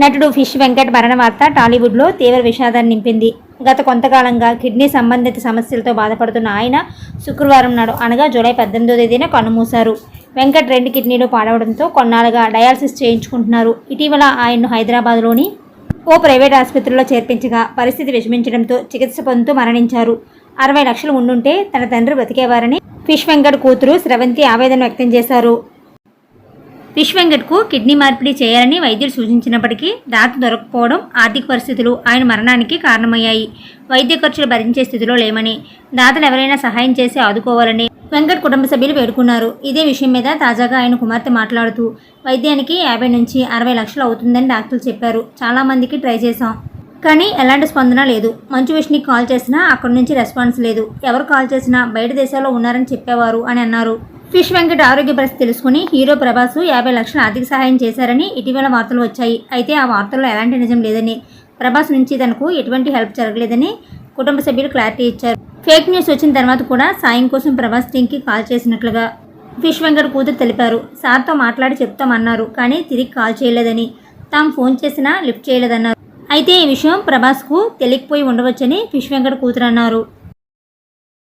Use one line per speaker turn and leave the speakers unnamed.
నటుడు ఫిష్ వెంకట్ మరణ వార్త టాలీవుడ్లో తీవ్ర విషాదాన్ని నింపింది. గత కొంతకాలంగా కిడ్నీ సంబంధిత సమస్యలతో బాధపడుతున్న ఆయన శుక్రవారం నాడు అనగా జూలై పద్దెనిమిదో తేదీన కన్నుమూశారు. వెంకట్ రెండు కిడ్నీలు పాడవడంతో కొన్నాళ్ళుగా డయాలసిస్ చేయించుకుంటున్నారు. ఇటీవల ఆయన్ను హైదరాబాద్లోని ఓ ప్రైవేట్ ఆసుపత్రిలో చేర్పించగా పరిస్థితి విషమించడంతో చికిత్స పొందుతూ మరణించారు. అరవై లక్షలు ఉండుంటే తన తండ్రి బ్రతికేవారని ఫిష్ వెంకట్ కూతురు స్రవంతి ఆవేదన వ్యక్తం చేశారు. విష్ వెంకట్కు కిడ్నీ మార్పిడి చేయాలని వైద్యులు సూచించినప్పటికీ దాత దొరకపోవడం ఆర్థిక పరిస్థితులు ఆయన మరణానికి కారణమయ్యాయి. వైద్య ఖర్చులు భరించే స్థితిలో లేమని దాతలు ఎవరైనా సహాయం చేసి ఆదుకోవాలని వెంకట్ కుటుంబ సభ్యులు వేడుకున్నారు ఇదే విషయం మీద తాజాగా ఆయన కుమార్తె మాట్లాడుతూ వైద్యానికి యాభై నుంచి అరవై లక్షలు అవుతుందని డాక్టర్లు చెప్పారు. చాలామందికి ట్రై చేశాం కానీ ఎలాంటి స్పందన లేదు. మంచు విష్ణుకి కాల్ చేసినా అక్కడి నుంచి రెస్పాన్స్ లేదు. ఎవరు కాల్ చేసినా బయట దేశాల్లో ఉన్నారని చెప్పేవారు అని అన్నారు. ఫిష్ వెంకట ఆరోగ్య పరిస్థితి తెలుసుకుని హీరో ప్రభాస్ యాభై లక్షల ఆర్థిక సహాయం చేశారని ఇటీవల వార్తలు వచ్చాయి. అయితే ఆ వార్తల్లో ఎలాంటి నిజం లేదని ప్రభాస్ నుంచి తనకు ఎటువంటి హెల్ప్ జరగలేదని కుటుంబ సభ్యులు క్లారిటీ ఇచ్చారు. ఫేక్ న్యూస్ వచ్చిన తర్వాత కూడా సాయం కోసం ప్రభాస్ టీంకి కాల్ చేసినట్లుగా ఫిష్ వెంకట్ కూతురు తెలిపారు. సార్తో మాట్లాడి చెప్తామన్నారు కానీ తిరిగి కాల్ చేయలేదని తాము ఫోన్ చేసినా లిఫ్ట్ చేయలేదన్నారు. అయితే ఈ విషయం ప్రభాస్కు తెలియకపోయి ఉండవచ్చని ఫిష్ వెంకట కూతురు అన్నారు.